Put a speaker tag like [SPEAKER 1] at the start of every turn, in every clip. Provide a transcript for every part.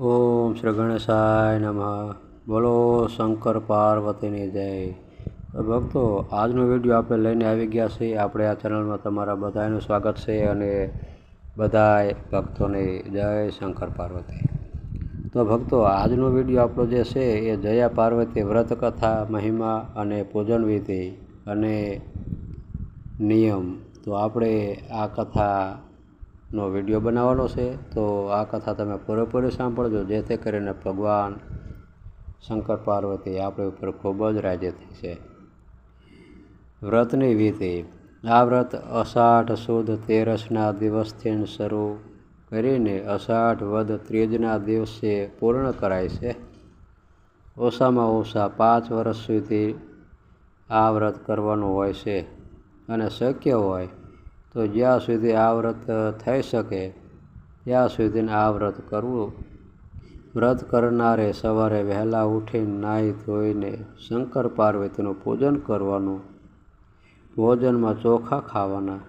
[SPEAKER 1] ઓમ શ્રી ગણેશાય નમઃ. બોલો શંકર પાર્વતીની જય. ભક્તો, આજનો વીડિયો આપણે લઈને આવી ગયા છીએ. આપણે આ ચેનલમાં તમારા બધાનું સ્વાગત છે અને બધાય ભક્તોને જય શંકર પાર્વતી. તો ભક્તો, આજનો વીડિયો આપણો જે છે એ જયા પાર્વતી વ્રત કથા મહિમા અને પૂજન વિધિ અને નિયમ. તો આપણે આ કથાનો વીડિયો બનાવવાનો છે, તો આ કથા તમે પૂરેપૂરી સાંભળજો, જેથી કરીને ભગવાન શંકર પાર્વતી આપણી ઉપર ખૂબ જ રાજી થશે વ્રતની વિધિ. આ વ્રત અષાઢ, સુદ, તેરસના દિવસથી શરૂ કરીને અષાઢ, વદ ત્રીજના દિવસે પૂર્ણ કરાય છે. ઓછામાં ઓછા પાંચ વર્ષ સુધી આ વ્રત કરવાનું હોય છે અને શક્ય હોય તો જ્યાં સુધી આ વ્રત થઈ શકે, ત્યાં સુધી આ વ્રત કરવું. વ્રત કરનારે સવારે વહેલા ઉઠીને નાહી ધોઈને શંકર પાર્વતીનું પૂજન કરવાનું. ભોજનમાં ચોખા ખાવાના.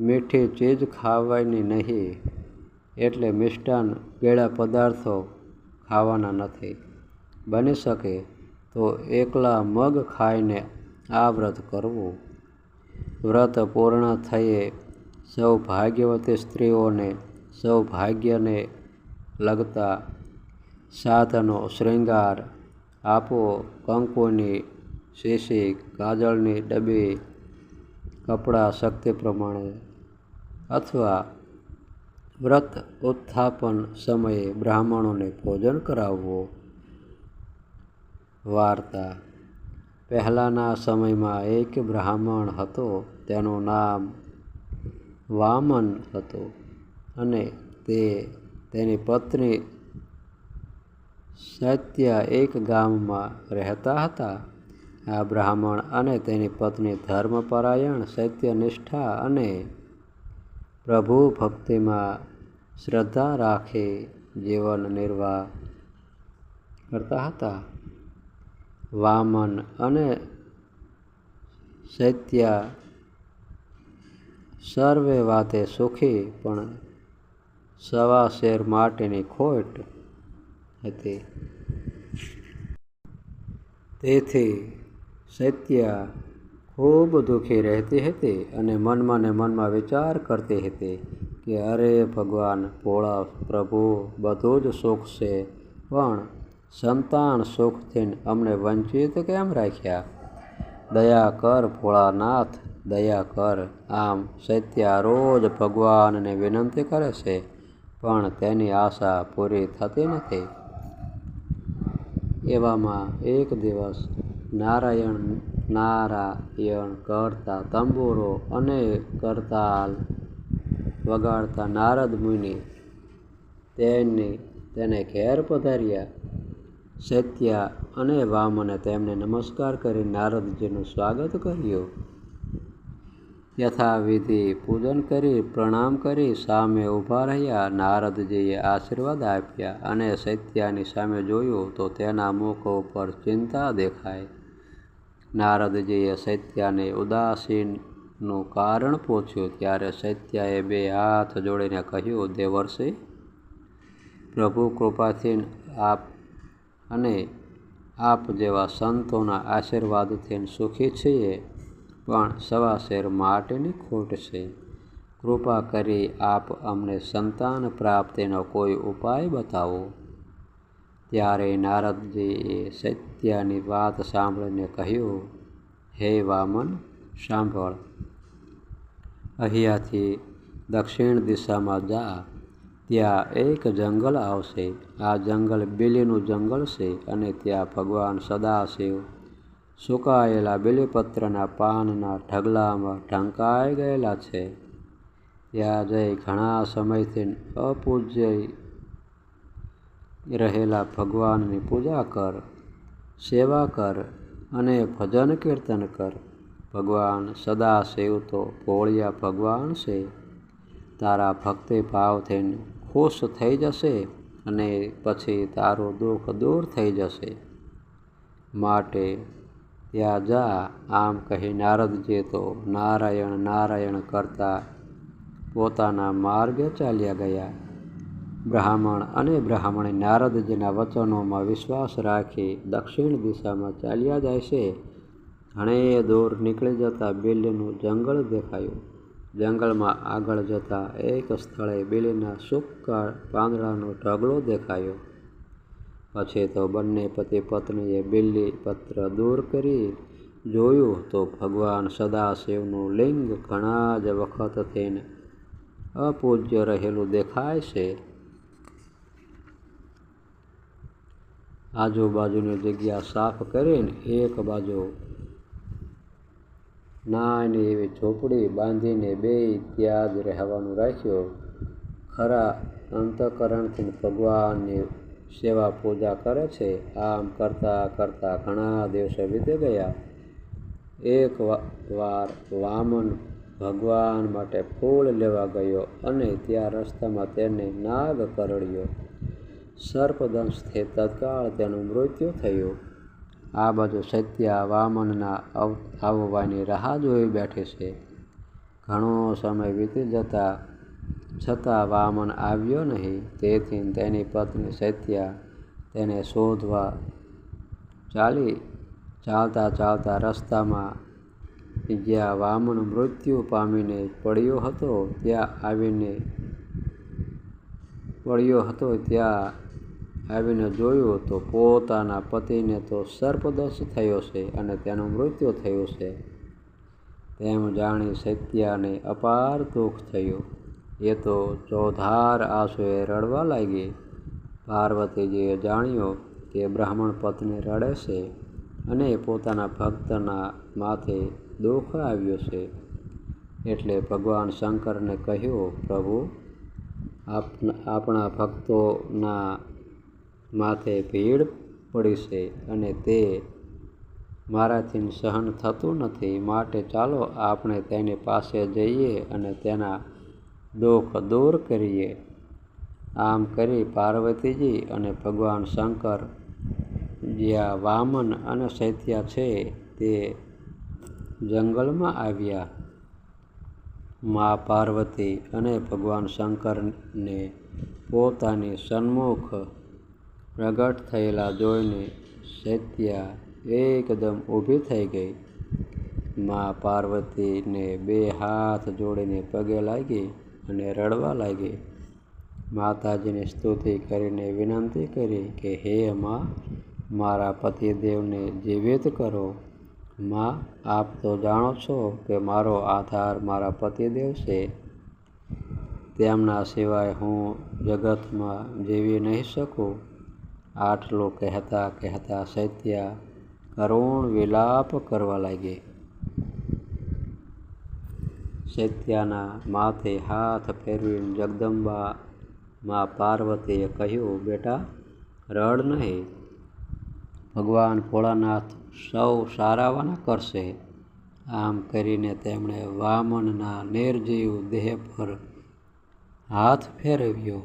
[SPEAKER 1] મીઠી ચીજ ખાવાની નહીં, એટલે મિષ્ટાન ગેળા પદાર્થો ખાવાના નથી. બની શકે તો એકલા મગ ખાઈને આ વ્રત કરવું. વ્રત પૂર્ણ થયે સૌ ભાગ્યવતી સ્ત્રીઓને, સૌ ભાગ્યને લગતા સાધનો શૃંગાર આપો. કંકુની શીશી કાજળની ડબ્બી કપડાં શક્તિ પ્રમાણે અથવા વ્રત ઉત્થાપન સમયે બ્રાહ્મણોને ભોજન કરાવવું. વાર્તા. પહેલાંના સમયમાં એક બ્રાહ્મણ હતો. તેનું નામ વામન હતું અને તે તેની પત્ની સત્ય એક ગામમાં રહેતા હતા. આ બ્રાહ્મણ અને તેની પત્ની ધર્મપરાયણ, સત્યનિષ્ઠા અને પ્રભુ ભક્તિમાં શ્રદ્ધા રાખી જીવન નિર્વાહ કરતા હતા. વામન અને સત્યા સર્વે વાતે સુખી, પણ સવા શેર માટેની ખોટ હતી. તેથી સત્ય ખૂબ દુઃખી રહેતી હતી અને મનમાં ને મનમાં વિચાર કરતી હતી કે અરે ભગવાન, ભોળા પ્રભુ, બધું જ સુખ છે, પણ સંતાન સુખથી અમને વંચિત કેમ રાખ્યા? દયા કર ભોળાનાથ દયા કર. આમ સત્યા રોજ ભગવાનને વિનંતી કરે છે, પણ તેની આશા પૂરી થતી નથી. એવામાં એક દિવસ નારાયણ નારાયણ કરતા તંબુરો અને કરતાલ વગાડતા નારદ મુનિ તેની, તેને ઘેર પધાર્યા. સત્યા અને વામને તેમને નમસ્કાર કરી નારદજીનું સ્વાગત કર્યું. યથાવિધિ પૂજન કરી, પ્રણામ કરી, સામે ઊભા રહ્યા નારદજીએ આશીર્વાદ આપ્યા અને સત્યાની સામે જોયું તો તેના મુખ ઉપર ચિંતા દેખાય નારદજીએ સત્યાને ઉદાસીનનું કારણ પૂછ્યું, ત્યારે સત્યાએ બે હાથ જોડીને કહ્યું, દેવર્ષિ, પ્રભુ કૃપાથી આપ અને આપ જેવા સંતોના આશીર્વાદથી સુખી છીએ. પણ સવા શેર માટેની ખોટ છે. કૃપા કરી આપ અમને સંતાન પ્રાપ્તિનો કોઈ ઉપાય બતાવો. ત્યારે નારદજીએ સત્યની વાત સાંભળીને કહ્યું, હે વામન, સાંભળ. અહીંયાથી દક્ષિણ દિશામાં જા. ત્યાં એક જંગલ આવશે. આ જંગલ બિલીનું જંગલ છે અને ત્યાં ભગવાન સદાશિવ સુકાયેલા બિલીપત્રના પાનના ઢગલામાં ઢંકાઈ ગયેલા છે. ત્યાં જઈ ઘણા સમયથી અપૂજ્ય રહેલા ભગવાનની પૂજા કર, સેવા કર અને ભજન કીર્તન કર. ભગવાન સદાશિવ તો ભોળિયા ભગવાન છે. તારા ભક્તિ ભાવથી ખુશ થઈ જશે અને પછી તારું દુઃખ દૂર થઈ જશે. માટે ત્યાં જા, આમ કહી નારદજી તો નારાયણ નારાયણ કરતા પોતાના માર્ગે ચાલ્યા ગયા. બ્રાહ્મણ અને બ્રાહ્મણે નારદજીના વચનોમાં વિશ્વાસ રાખી દક્ષિણ દિશામાં ચાલ્યા જાય છે. ઘણે દૂર નીકળી જતાં બિલીનું જંગલ દેખાયું. જંગલમાં આગળ જતાં એક સ્થળે બિલ્લીના સૂકા પાંદડાનો ઢગલો દેખાયો. પછી તો બંને પતિ પત્નીએ બિલ્લી પત્ર દૂર કરી જોયું તો ભગવાન સદાશિવનું લિંગ ઘણા જ વખતથી અપૂજ્ય રહેલું દેખાય છે. આજુબાજુની જગ્યા સાફ કરીને એક બાજુ નાની એવી ઝૂંપડી બાંધીને બે ત્યાં જ રહેવાનું રાખ્યું. ખરા અંતકરણથી ભગવાનની સેવા પૂજા કરે છે. આમ કરતાં કરતાં ઘણા દિવસો વીતી ગયા. એક વાર વામન ભગવાન માટે ફૂલ લેવા ગયો અને ત્યાં રસ્તામાં તેને નાગ કરડ્યો. સર્પદંશથી તત્કાળ તેનું મૃત્યુ થયું. આ બાજુ સત્યા વામનના આવવાની રાહ જોઈ બેઠી છે. ઘણો સમય વીતી જતા છતાં વામન આવ્યો નહીં. તેથી તેની પત્ની સત્યા તેને શોધવા ચાલી ચાલતા ચાલતા રસ્તામાં જ્યાં વામન મૃત્યુ પામીને પડ્યો હતો, ત્યાં આવીને પડ્યો હતો, ત્યાં આવીને જોયું તો પોતાના પતિને તો સર્પદશ થયો છે અને તેનું મૃત્યુ થયું છે. તેમ જાણી સત્યાને અપાર દુઃખ થયું. એ તો ચોધાર આંસુએ રડવા લાગી. પાર્વતીજીએ જાણ્યું કે બ્રાહ્મણ પત્ની રડે છે અને પોતાના ભક્તના માથે દુઃખ આવ્યું છે. એટલે ભગવાન શંકરને કહ્યું, પ્રભુ આપણા ભક્તોના માથે ભીડ પડી છે અને તે મારાથી સહન થતું નથી. માટે ચાલો આપણે તેની પાસે જઈએ અને તેના દુઃખ દૂર કરીએ. આમ કરી પાર્વતીજી અને ભગવાન શંકર જ્યાં વામન અને સૈત્યા છે તે જંગલમાં આવ્યા. મા પાર્વતી અને ભગવાન શંકરને પોતાની સન્મુખ પ્રગટ થયેલા જોઈને સૈત્યા એકદમ ઊભી થઈ ગઈ. મા પાર્વતીને બે હાથ જોડીને પગે લાગી. અને રડવા લાગી. માતાજીની સ્તુતિ કરીને વિનંતી કરી કે, હે માં, મારા પતિદેવને જીવિત કરો. માં, આપ તો જાણો છો કે મારો આધાર મારા પતિદેવ છે. તેમના સિવાય હું જગતમાં જીવી નહીં શકું. આટલું કહેતા કહેતા સત્યા કરુણ વિલાપ કરવા લાગી. સત્યાના માથે હાથ ફેરવીને જગદંબા માં પાર્વતીએ કહ્યું, બેટા, રડ નહીં. ભગવાન ભોળાનાથ સૌ સારાવાના કરશે. આમ કરીને તેમણે વામનના નિર્જીવ દેહ પર હાથ ફેરવ્યો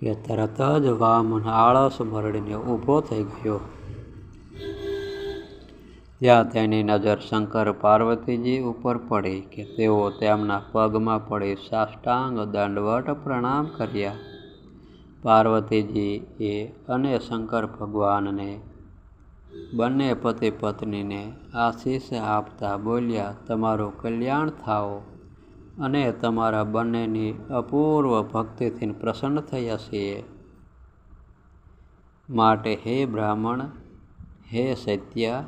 [SPEAKER 1] કે તરત જ વામન આળસ મરડીને ઊભો થઈ ગયો. ત્યાં તેની નજર શંકર પાર્વતીજી ઉપર પડી કે તેઓ તેમના પગમાં પડી સાષ્ટાંગ દંડવટ પ્રણામ કર્યા. પાર્વતીજી એ અને શંકર ભગવાનને બંને પતિ પત્નીને આશીષ આપતા બોલ્યા, તમારું કલ્યાણ થાઓ અને તમારા બંનેની અપૂર્વ ભક્તિથી પ્રસન્ન થયા છીએ. માટે હે બ્રાહ્મણ, હે સત્યા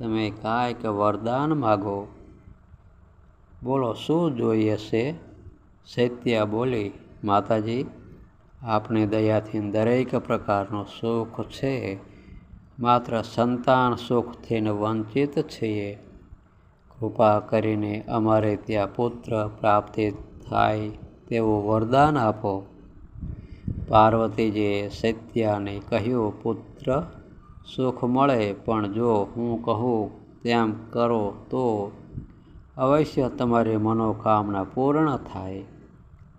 [SPEAKER 1] તમે કાંઈક વરદાન માગો. બોલો, શું જોઈએ છે? શૈત્યા બોલી, માતાજી, આપની દયાથી દરેક પ્રકારનો સુખ છે. માત્ર સંતાન સુખથી વંચિત છીએ. કૃપા કરીને અમારે ત્યાં પુત્ર પ્રાપ્તિ થાય તેવું વરદાન આપો. પાર્વતીજીએ સત્યાને કહ્યું, પુત્ર સુખ મળે, પણ જો હું કહું તેમ કરો તો અવશ્ય તમારી મનોકામના પૂર્ણ થાય.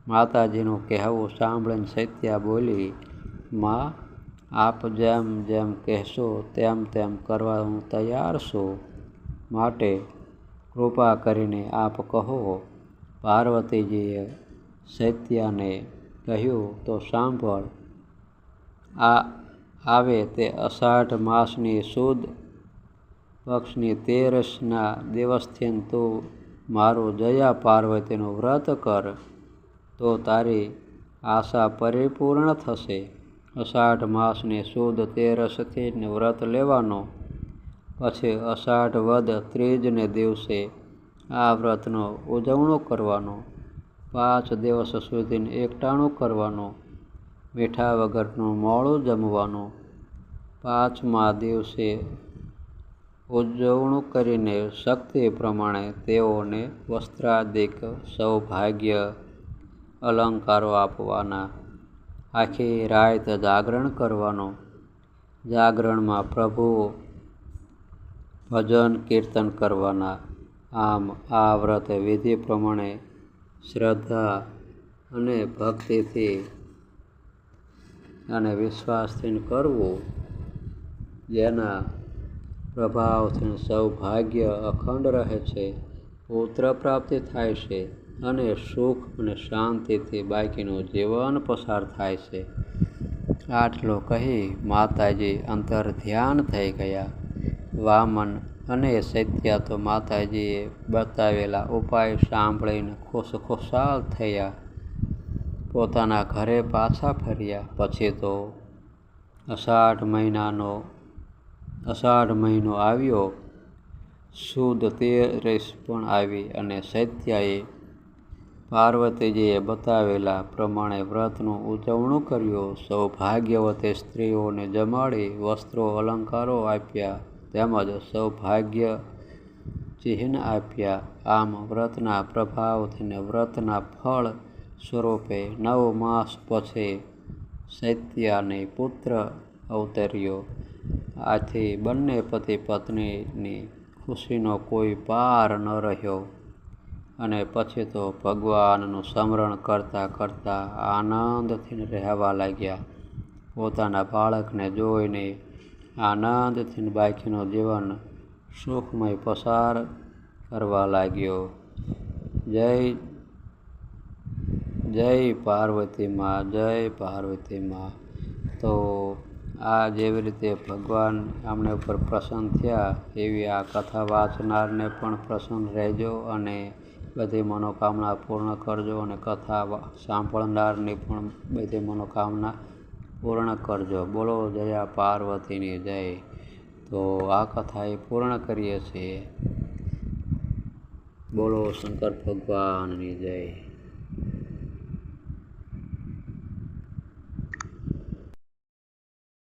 [SPEAKER 1] માતાજીનું કહેવું સાંભળીને સત્યા બોલી, માં, આપ જેમ જેમ કહેશો તેમ તેમ કરવા હું તૈયાર છું. માટે કૃપા કરીને આપ કહો. પાર્વતીજીએ સૈત્યાને કહ્યું, તો સાંભળ, આ આવે તે અષાઢ માસની સુદ પક્ષની તેરસના દિવસથી તું મારું જયા પાર્વતીનું વ્રત કર, તો તારી આશા પરિપૂર્ણ થશે. અષાઢ માસની સુદ તેરસથી વ્રત લેવાનો. પછી અષાઢ વદ ત્રીજને દિવસે આ વ્રતનો ઉજવણો કરવાનો. પાંચ દિવસ સુધી એકટાણું કરવાનું. મીઠા વગરનું મોડું જમવાનું. પાંચમા દિવસે ઉજવણું કરીને શક્તિ પ્રમાણે તેઓને વસ્ત્રાદિક સૌભાગ્ય અલંકારો આપવાના. આખી રાત જાગરણ કરવાનું. જાગરણમાં પ્રભુ ભજન કીર્તન કરવાના. આમ આ વ્રત વિધિ પ્રમાણે શ્રદ્ધા અને ભક્તિથી અને વિશ્વાસથી કરવું, જેના પ્રભાવથી સૌભાગ્ય અખંડ રહે છે, પુત્ર પ્રાપ્તિ થાય છે અને સુખ અને શાંતિથી બાકીનું જીવન પસાર થાય છે. આટલું કહી માતાજી અંતર ધ્યાન થઈ ગયા. વામન અને સત્યા તો માતાજીએ બતાવેલા ઉપાય સાંભળીને ખુશ ખુશાલ થયા. પોતાના ઘરે પાછા ફર્યા. પછી તો અષાઢ મહિનાનો, અષાઢ મહિનો આવ્યો. સુદ, તેરસ પણ આવી અને સૈત્યાએ પાર્વતીજીએ બતાવેલા પ્રમાણે વ્રતનું ઉજવણું કર્યું. સૌભાગ્યવતી સ્ત્રીઓને જમાડી વસ્ત્રો અલંકારો આપ્યા તેમજ સૌભાગ્ય ચિહ્ન આપ્યા. આમ વ્રતના પ્રભાવથી વ્રતના ફળ સ્વરૂપે નવ માસ પછી સૈત્યાને પુત્ર અવતર્યો. આથી બંને પતિ પત્નીની ખુશીનો કોઈ પાર ન રહ્યો અને પછી તો ભગવાનનું સ્મરણ કરતાં કરતાં આનંદથી રહેવા લાગ્યા. પોતાના બાળકને જોઈને આનંદથી બાકીનું જીવન સુખમય પસાર કરવા લાગ્યો. જય જય પાર્વતી માં, જય પાર્વતી માં. તો આ જેવી રીતે ભગવાન આમને ઉપર પ્રસન્ન થયા, એવી આ કથા વાંચનારને પણ પ્રસન્ન રહેજો અને બધી મનોકામના પૂર્ણ કરજો અને કથા સાંભળનારની પણ બધી મનોકામના પૂર્ણ કરજો. બોલો જયા પાર્વતીની જય. તો આ કથા એ પૂર્ણ કરીએ છીએ. બોલો શંકર ભગવાનની જય.